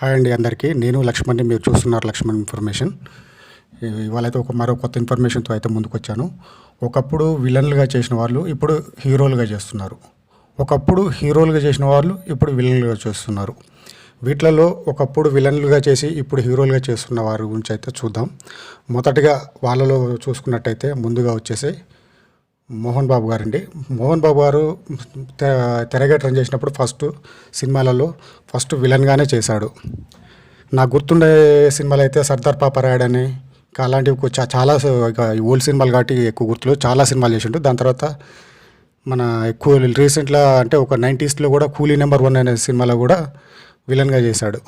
Hi అండి అందరికీ. నేను లక్ష్మణ్ని మీరు చూస్తున్నారు లక్ష్మణ్ ఇన్ఫర్మేషన్. ఇవాళైతే ఒక మరో కొత్త ఇన్ఫర్మేషన్తో అయితే ముందుకు వచ్చాను ఒకప్పుడు విలన్లుగా చేసిన వాళ్ళు ఇప్పుడు హీరోలుగా చేస్తున్నారు. ఒకప్పుడు హీరోలుగా చేసిన వాళ్ళు ఇప్పుడు విలన్లుగా చేస్తున్నారు. వీటిలలో ఒకప్పుడు విలన్లుగా చేసి ఇప్పుడు హీరోలుగా చేస్తున్న వారి గురించి అయితే చూద్దాం. మొదటగా వాళ్ళలో చూసుకున్నట్టయితే ముందుగా వచ్చేసి మోహన్ బాబు గారండి. మోహన్ బాబు గారు తె తెరగేటం చేసినప్పుడు ఫస్ట్ సినిమాలలో ఫస్ట్ విలన్గానే చేశాడు. నాకు గుర్తుండే సినిమాలు అయితే సర్దార్ పాపరాయడ్ అని ఇంకా అలాంటివి చాలా ఓల్డ్ సినిమాలు కాబట్టి ఎక్కువ గుర్తులు చాలా సినిమాలు చేసిండు. దాని తర్వాత మన ఎక్కువ రీసెంట్గా అంటే ఒక నైంటీస్లో కూడా కూలీ నెంబర్ వన్ అనే సినిమాలో కూడా విలన్గా చేశాడు.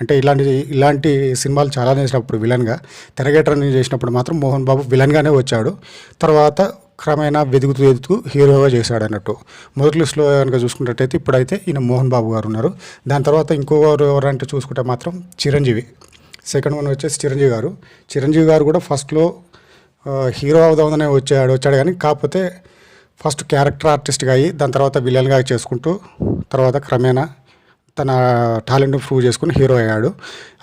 అంటే ఇలాంటి ఇలాంటి సినిమాలు చాలా చేసినప్పుడు విలన్గా తెరగేటరని చేసినప్పుడు మాత్రం మోహన్ బాబు విలన్గానే వచ్చాడు. తర్వాత క్రమేణా వెదుగుతూ ఎదుగుతూ హీరోగా చేశాడు అన్నట్టు మొదటి లిస్టులో కనుక చూసుకున్నట్టయితే ఇప్పుడైతే ఈయన మోహన్ బాబు గారు ఉన్నారు. దాని తర్వాత ఇంకొకరు ఎవరంటే చూసుకుంటే మాత్రం చిరంజీవి. సెకండ్ వన్ వచ్చేసి చిరంజీవి గారు. చిరంజీవి గారు కూడా ఫస్ట్లో హీరో అవుదామనే వచ్చాడు వచ్చాడు కానీ కాకపోతే ఫస్ట్ క్యారెక్టర్ ఆర్టిస్ట్గా అయ్యి దాని తర్వాత విలన్గా చేసుకుంటూ తర్వాత క్రమేణా తన టాలెంట్ ప్రూవ్ చేసుకుని హీరో అయ్యాడు.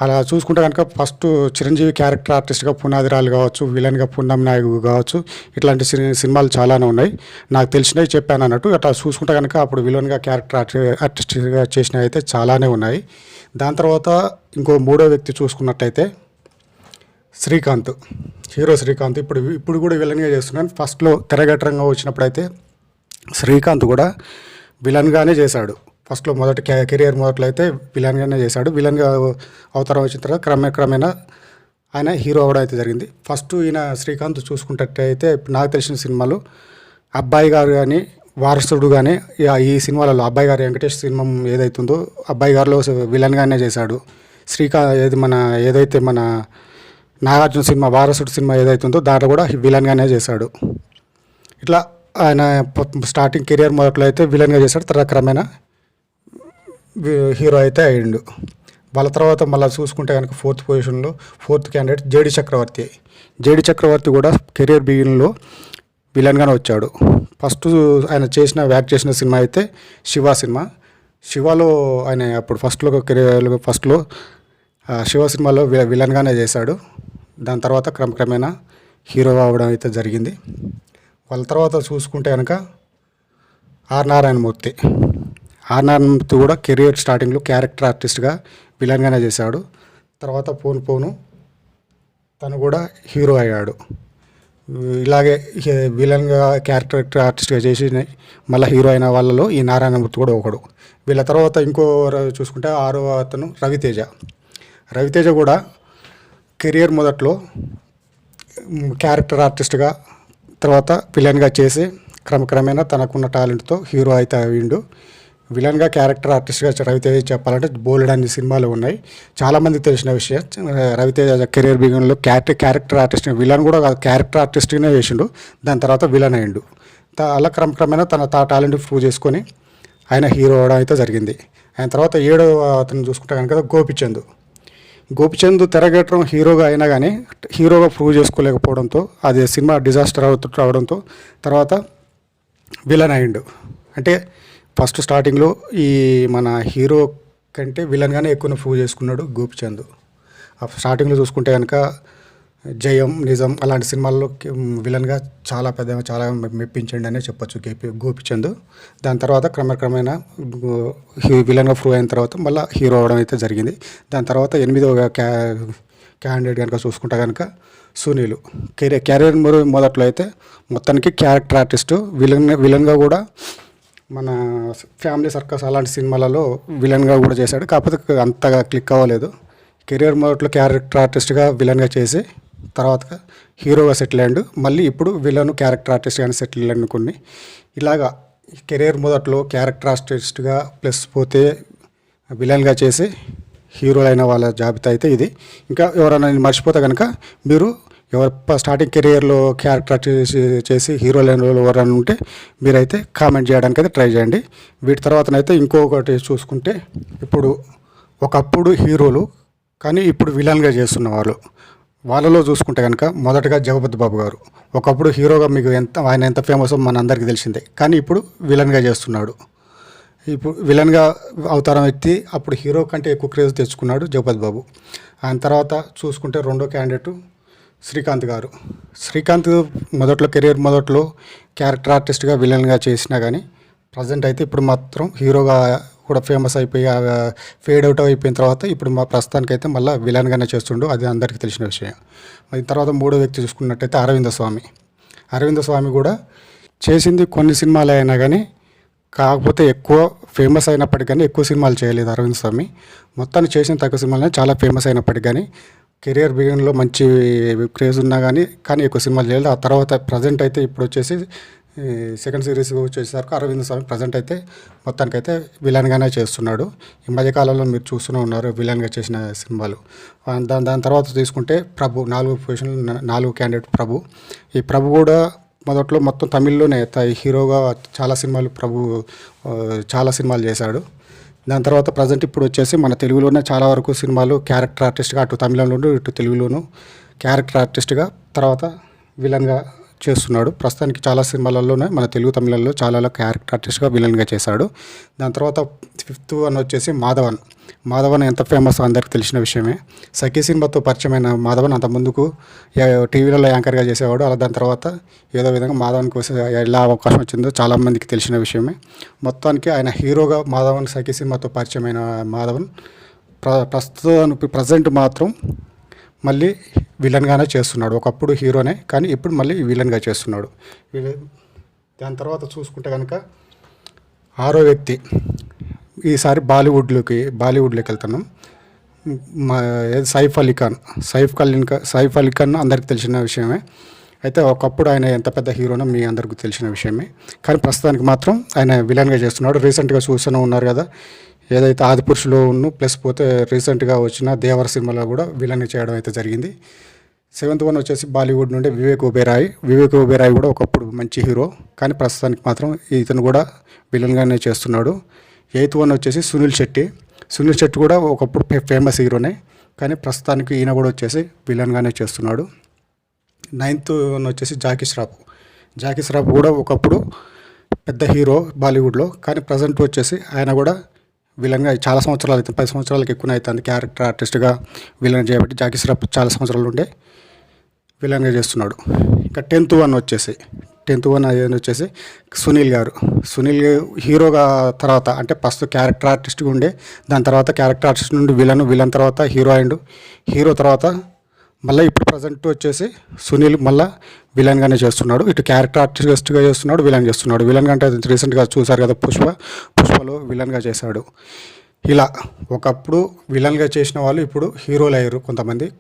అలా చూసుకుంటే కనుక ఫస్ట్ చిరంజీవి క్యారెక్టర్ ఆర్టిస్ట్గా పునాదిరాలు కావచ్చు విలన్గా పున్నం నాయకు కావచ్చు ఇట్లాంటి సినిమాలు చాలానే ఉన్నాయి. నాకు తెలిసినవి చెప్పాను అన్నట్టు అట్లా చూసుకుంటే కనుక అప్పుడు విలన్గా క్యారెక్టర్ ఆర్టి ఆర్టిస్ట్గా చేసినవి అయితే చాలానే ఉన్నాయి. దాని తర్వాత ఇంకో మూడో వ్యక్తి చూసుకున్నట్టయితే శ్రీకాంత్ హీరో శ్రీకాంత్. ఇప్పుడు ఇప్పుడు కూడా విలన్గా చేస్తున్నాను. ఫస్ట్లో తెరగటరంగా వచ్చినప్పుడు అయితే శ్రీకాంత్ కూడా విలన్గానే చేశాడు. ఫస్ట్లో మొదటి కె- కెరియర్ మొదట్లో అయితే విలన్గానే చేశాడు. విలన్గా అవతారం వచ్చిన తర్వాత క్రమే క్రమేణా ఆయన హీరో అవడం అయితే జరిగింది. ఫస్ట్ ఈయన శ్రీకాంత్ చూసుకుంటే నాకు తెలిసిన సినిమాలు అబ్బాయి గారు కానీ వారసుడు కానీ ఈ సినిమాలలో అబ్బాయి గారు వెంకటేష్ సినిమా ఏదైతుందో అబ్బాయి గారిలో విలన్గానే చేశాడు. శ్రీకాంత్ ఏది మన ఏదైతే మన నాగార్జున సినిమా వారసుడు సినిమా ఏదైతుందో దాంట్లో కూడా విలన్గానే చేశాడు. ఇట్లా ఆయన స్టార్టింగ్ కెరియర్ మొదట్లో అయితే విలన్గా చేశాడు. తర్వాత క్రమేణా హీరో అయితే అయ్యిండు. వాళ్ళ తర్వాత మళ్ళీ చూసుకుంటే కనుక ఫోర్త్ పొజిషన్లో fourth candidate JD Chakravarthi. JD Chakravarthi కూడా కెరియర్ బిగిన్లో విలన్గానే వచ్చాడు. ఫస్ట్ ఆయన చేసిన వ్యాక్ చేసిన సినిమా అయితే శివ సినిమా. శివలో ఆయన అప్పుడు ఫస్ట్లో కెరీర్ ఫస్ట్లో శివ సినిమాలో విల విలన్గానే చేశాడు. దాని తర్వాత క్రమక్రమేణా హీరో అవ్వడం అయితే జరిగింది. వాళ్ళ తర్వాత చూసుకుంటే కనుక ఆర్ నారాయణమూర్తి. ఆర్ కూడా కెరియర్ స్టార్టింగ్లో క్యారెక్టర్ ఆర్టిస్ట్గా విలన్గానే చేశాడు. తర్వాత పోను పోను తను కూడా హీరో అయ్యాడు. ఇలాగే విలన్గా క్యారెక్టర్ ఆర్టిస్ట్గా చేసి మళ్ళీ హీరో అయిన వాళ్ళలో ఈ నారాయణమూర్తి కూడా ఒకడు. వీళ్ళ తర్వాత ఇంకో చూసుకుంటే ఆరో అతను రవితేజ. రవితేజ కూడా కెరియర్ మొదట్లో క్యారెక్టర్ ఆర్టిస్ట్గా తర్వాత విలన్గా చేసి క్రమక్రమేణా తనకున్న టాలెంట్తో హీరో అయితే అయ్యిండు విలన్గా క్యారెక్టర్ ఆర్టిస్ట్గా రవితేజ చెప్పాలంటే బోలెడన్ని సినిమాలు ఉన్నాయి. చాలామంది తెలిసిన విషయం రవితేజ కెరీర్ బిగిన్లో క్యారెక్టర్ క్యారెక్టర్ ఆర్టిస్ట్ విలన్ కూడా క్యారెక్టర్ ఆర్టిస్ట్గానే చేసిండు దాని తర్వాత విలన్ అయ్యిండు. త- అలా క్రమక్రమేణా తన తా టాలెంట్ ప్రూవ్ చేసుకొని ఆయన హీరో అవడం అయితే జరిగింది. ఆయన తర్వాత ఏడో అతను చూసుకుంటే కనుక గోపిచంద్. గోపిచంద్ తెరగేటం హీరోగా అయినా కానీ హీరోగా ప్రూవ్ చేసుకోలేకపోవడంతో అది సినిమా డిజాస్టర్ అవుతూ రావడంతో తర్వాత విలన్ అయిండు అంటే ఫస్ట్ స్టార్టింగ్లో ఈ మన హీరో కంటే విలన్గానే ఎక్కువ ప్రూవ్ చేసుకున్నాడు గోపిచంద్. ఆ స్టార్టింగ్లో చూసుకుంటే కనుక జయం నిజం అలాంటి సినిమాల్లో విలన్గా చాలా పెద్ద చాలా మెప్పించండి అనే చెప్పొచ్చు గేపి గోపిచంద్. దాని తర్వాత క్రమక్రమేణ విలన్గా ప్రూవ్ అయిన తర్వాత మళ్ళీ హీరో అవడం అయితే జరిగింది. దాని తర్వాత ఎనిమిదవ క్యా క్యాండిడేట్ కనుక చూసుకుంటే కనుక సునీల్. కెరీర్ క్యారియర్ మొదట్లో అయితే మొత్తానికి క్యారెక్టర్ ఆర్టిస్టు విలన్ విలన్గా కూడా మన ఫ్యామిలీ సర్కస్ అలాంటి సినిమాలలో విలన్గా కూడా చేశాడు. కాకపోతే అంతగా క్లిక్ అవ్వలేదు. కెరియర్ మొదట్లో క్యారెక్టర్ ఆర్టిస్ట్గా విలన్గా చేసి తర్వాత హీరోగా సెటిల్ అయ్యాడు. మళ్ళీ ఇప్పుడు విలన్ క్యారెక్టర్ ఆర్టిస్ట్గానే సెటిల్ అయ్యాడు కొన్ని. ఇలాగా కెరియర్ మొదట్లో క్యారెక్టర్ ఆర్టిస్ట్గా ప్లస్ పోతే విలన్గా చేసి హీరోలైన వాళ్ళ జాబితా అయితే ఇది. ఇంకా ఎవరైనా మర్చిపోతే కనుక మీరు ఎవరు స్టార్టింగ్ కెరియర్లో క్యారెక్టర్ చేసి చేసి హీరో అయిన ఎవరైనా ఉంటే మీరైతే కామెంట్ చేయడానికి అయితే ట్రై చేయండి. వీటి తర్వాతనైతే ఇంకొకటి చూసుకుంటే ఇప్పుడు ఒకప్పుడు హీరోలు కానీ ఇప్పుడు విలన్గా చేస్తున్న వాళ్ళు వాళ్ళలో చూసుకుంటే కనుక మొదటగా జగపతి బాబు గారు. ఒకప్పుడు హీరోగా మీకు ఎంత ఆయన ఎంత ఫేమస్ మన అందరికీ తెలిసిందే. కానీ ఇప్పుడు విలన్గా చేస్తున్నాడు. ఇప్పుడు విలన్గా అవతారం ఎత్తి అప్పుడు హీరో కంటే ఎక్కువ క్రేజ్ తెచ్చుకున్నాడు జగపతి బాబు. ఆయన తర్వాత చూసుకుంటే రెండో క్యాండిడేట్ శ్రీకాంత్ గారు. శ్రీకాంత్ మొదట్లో కెరీర్ మొదట్లో క్యారెక్టర్ ఆర్టిస్ట్గా విలన్గా చేసినా కానీ ప్రజెంట్ అయితే ఇప్పుడు మాత్రం హీరోగా కూడా ఫేమస్ అయిపోయి ఫేడ్ అవుట్ అయిపోయిన తర్వాత ఇప్పుడు మా ప్రస్తుతానికైతే మళ్ళీ విలన్గానే చేస్తుండు. అది అందరికీ తెలిసిన విషయం. మరి తర్వాత మూడో వ్యక్తి చూసుకున్నట్టయితే అరవింద స్వామి. అరవింద స్వామి కూడా చేసింది కొన్ని సినిమాలే అయినా కానీ కాకపోతే ఎక్కువ ఫేమస్ అయినప్పటికీ కానీ ఎక్కువ సినిమాలు చేయలేదు అరవింద్ స్వామి. మొత్తాన్ని చేసిన తక్కువ సినిమాలనే చాలా ఫేమస్ అయినప్పటికీ కానీ కెరియర్ బిగిన్లో మంచి క్రేజ్ ఉన్నా కానీ కానీ ఎక్కువ సినిమాలు చేయలేదు. ఆ తర్వాత ప్రజెంట్ అయితే ఇప్పుడు వచ్చేసి సెకండ్ సిరీస్ వచ్చేసరికి అరవింద్ స్వామి ప్రజెంట్ అయితే మొత్తానికైతే విలన్గానే చేస్తున్నాడు. ఈ మధ్యకాలంలో మీరు చూస్తూనే ఉన్నారు విలన్గా చేసిన సినిమాలు. దాని దాని తర్వాత తీసుకుంటే ప్రభు నాలుగు పొజిషన్ నాలుగు క్యాండిడేట్ ప్రభు. ఈ ప్రభు కూడా మొదట్లో మొత్తం తమిళ్ళోనే హీరోగా చాలా సినిమాలు ప్రభు చాలా సినిమాలు చేశాడు. దాని తర్వాత ప్రజెంట్ ఇప్పుడు వచ్చేసి మన తెలుగులోనే చాలా వరకు సినిమాలు క్యారెక్టర్ ఆర్టిస్ట్గా అటు తమిళంలోను ఇటు తెలుగులోను క్యారెక్టర్ ఆర్టిస్ట్గా తర్వాత విలన్గా చేస్తున్నాడు. ప్రస్తుతానికి చాలా సినిమాలలోనే మన తెలుగు తమిళంలో చాలా క్యారెక్టర్ ఆర్టిస్ట్గా విలన్గా చేశాడు. దాని తర్వాత ఫిఫ్త్ వన్ వచ్చేసి మాధవన్. మాధవన్ ఎంత ఫేమస్ అందరికీ తెలిసిన విషయమే. సఖీ సినిమాతో పరిచయమైన మాధవన్ అంత ముందుకు టీవీలలో యాంకర్గా చేసేవాడు. అలా దాని తర్వాత ఏదో విధంగా మాధవన్కి వస్తే ఎలా అవకాశం వచ్చిందో చాలామందికి తెలిసిన విషయమే. మొత్తానికి ఆయన హీరోగా మాధవన్ సఖీ సినిమాతో పరిచయమైన మాధవన్ ప్ర ప్రస్తుతం ప్రజెంట్ మాత్రం మళ్ళీ విలన్గానే చేస్తున్నాడు. ఒకప్పుడు హీరోనే కానీ ఇప్పుడు మళ్ళీ విలన్గా చేస్తున్నాడు. దాని తర్వాత చూసుకుంటే కనుక ఆరో వ్యక్తి ఈసారి బాలీవుడ్లోకి బాలీవుడ్లోకి వెళ్తున్నాం. మా సైఫ్ అలీ ఖాన్ సైఫ్ అలీ సైఫ్ అలీ ఖాన్ అందరికీ తెలిసిన విషయమే. అయితే ఒకప్పుడు ఆయన ఎంత పెద్ద హీరోనో మీ అందరికీ తెలిసిన విషయమే. కానీ ప్రస్తుతానికి మాత్రం ఆయన విలన్గా చేస్తున్నాడు. రీసెంట్గా చూస్తూనే ఉన్నారు కదా ఏదైతే ఆదిపురుషులో ఉన్న ప్లస్ పోతే రీసెంట్గా వచ్చిన దేవర సినిమాలో కూడా విలన్ చేయడం అయితే జరిగింది. సెవెంత్ వన్ వచ్చేసి బాలీవుడ్ నుండి వివేక్ ఒబేరాయ్ వివేక్ ఒబేరాయ్ కూడా ఒకప్పుడు మంచి హీరో. కానీ ప్రస్తుతానికి మాత్రం ఇతను కూడా విలన్గానే చేస్తున్నాడు. ఎయిత్ వన్ వచ్చేసి సునీల్ శెట్టి. సునీల్ శెట్టి కూడా ఒకప్పుడు ఫేమస్ హీరోనే కానీ ప్రస్తుతానికి ఈయన కూడా వచ్చేసి విలన్గానే చేస్తున్నాడు. నైన్త్ వన్ వచ్చేసి జాకీ శ్రాఫ్. జాకీ శ్రాఫ్ కూడా ఒకప్పుడు పెద్ద హీరో బాలీవుడ్లో. కానీ ప్రజెంట్ వచ్చేసి ఆయన కూడా విలన్గా చాలా సంవత్సరాలు అయితే పది సంవత్సరాలకి ఎక్కువ అవుతుంది. క్యారెక్టర్ ఆర్టిస్ట్గా విలన్ చేయబట్టి జాకీ శ్రాఫ్ చాలా సంవత్సరాలు ఉండే విలన్గా చేస్తున్నాడు. ఇంకా టెన్త్ వన్ వచ్చేసి టెన్త్ వన్ అది వచ్చేసి సునీల్ గారు. సునీల్ హీరోగా తర్వాత అంటే ఫస్ట్ క్యారెక్టర్ ఆర్టిస్ట్గా ఉండే దాని తర్వాత క్యారెక్టర్ ఆర్టిస్ట్ నుండి విలన్ విలన్ తర్వాత హీరో అయిండు. హీరో తర్వాత మళ్ళీ ఇప్పుడు ప్రజెంట్ వచ్చేసి సునీల్ మళ్ళీ విలన్గానే చేస్తున్నాడు. ఇటు క్యారెక్టర్ ఆర్టిస్ట్గా చేస్తున్నాడు విలన్ చేస్తున్నాడు. విలన్ అంటే రీసెంట్గా చూశారు కదా పుష్ప పుష్పలో విలన్గా చేశాడు. ఇలా ఒకప్పుడు విలన్గా చేసిన వాళ్ళు ఇప్పుడు హీరోలు అయ్యారు కొంతమంది.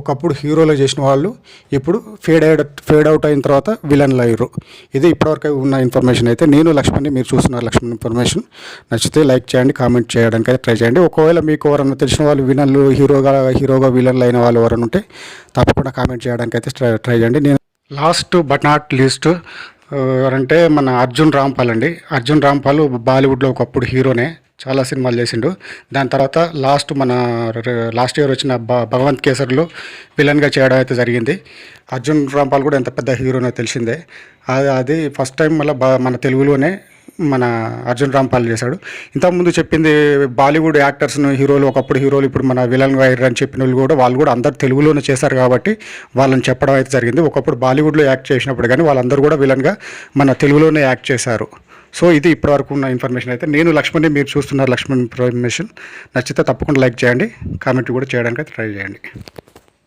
ఒకప్పుడు హీరోలు చేసిన వాళ్ళు ఇప్పుడు ఫేడ్ అవుట్ ఫేడ్ అవుట్ అయిన తర్వాత విలన్లు అయ్యారు. ఇది ఇప్పటివరకు ఉన్న ఇన్ఫర్మేషన్ అయితే నేను లక్ష్మణ్ని మీరు చూస్తున్నారు లక్ష్మణ్ ఇన్ఫర్మేషన్. నచ్చితే లైక్ చేయండి కామెంట్ చేయడానికి అయితే ట్రై చేయండి. ఒకవేళ మీకు ఎవరన్నా తెలిసిన వాళ్ళు విలన్లు హీరోగా హీరోగా విలన్లు అయిన వాళ్ళు ఎవరైనా ఉంటే తప్పకుండా కామెంట్ చేయడానికి అయితే ట్రై ట్రై చేయండి. నేను లాస్ట్ బట్ నాట్ లీస్ట్ ఎవరంటే మన అర్జున్ రాంపాల్ అండి. అర్జున్ రాంపాల్ బాలీవుడ్లో ఒకప్పుడు హీరోనే. చాలా సినిమాలు చేసిండు. దాని తర్వాత లాస్ట్ మన లాస్ట్ ఇయర్ వచ్చిన భ భగవంత్ కేసర్లో విలన్గా చేయడం అయితే జరిగింది. అర్జున్ రాంపాల్ కూడా ఎంత పెద్ద హీరోనో తెలిసిందే. అది అది ఫస్ట్ టైం మళ్ళీ మన తెలుగులోనే మన అర్జున్ రాంపాల్ చేశాడు. ఇంతకుముందు చెప్పింది బాలీవుడ్ యాక్టర్స్ను హీరోలు ఒకప్పుడు హీరోలు ఇప్పుడు మన విలన్ వైర్ అని చెప్పిన వాళ్ళు కూడా వాళ్ళు కూడా అందరు తెలుగులోనే చేశారు కాబట్టి వాళ్ళని చెప్పడం అయితే జరిగింది. ఒకప్పుడు బాలీవుడ్లో యాక్ట్ చేసినప్పుడు కానీ వాళ్ళందరూ కూడా విలన్గా మన తెలుగులోనే యాక్ట్ చేశారు. సో ఇది ఇప్పటివరకు ఉన్న ఇన్ఫర్మేషన్ అయితే. నేను లక్ష్మణ్ని మీరు చూస్తున్నారు లక్ష్మణ్ ఇన్ఫర్మేషన్ నచ్చితే తప్పకుండా లైక్ చేయండి. కామెంట్ కూడా చేయడానికి అయితే ట్రై చేయండి.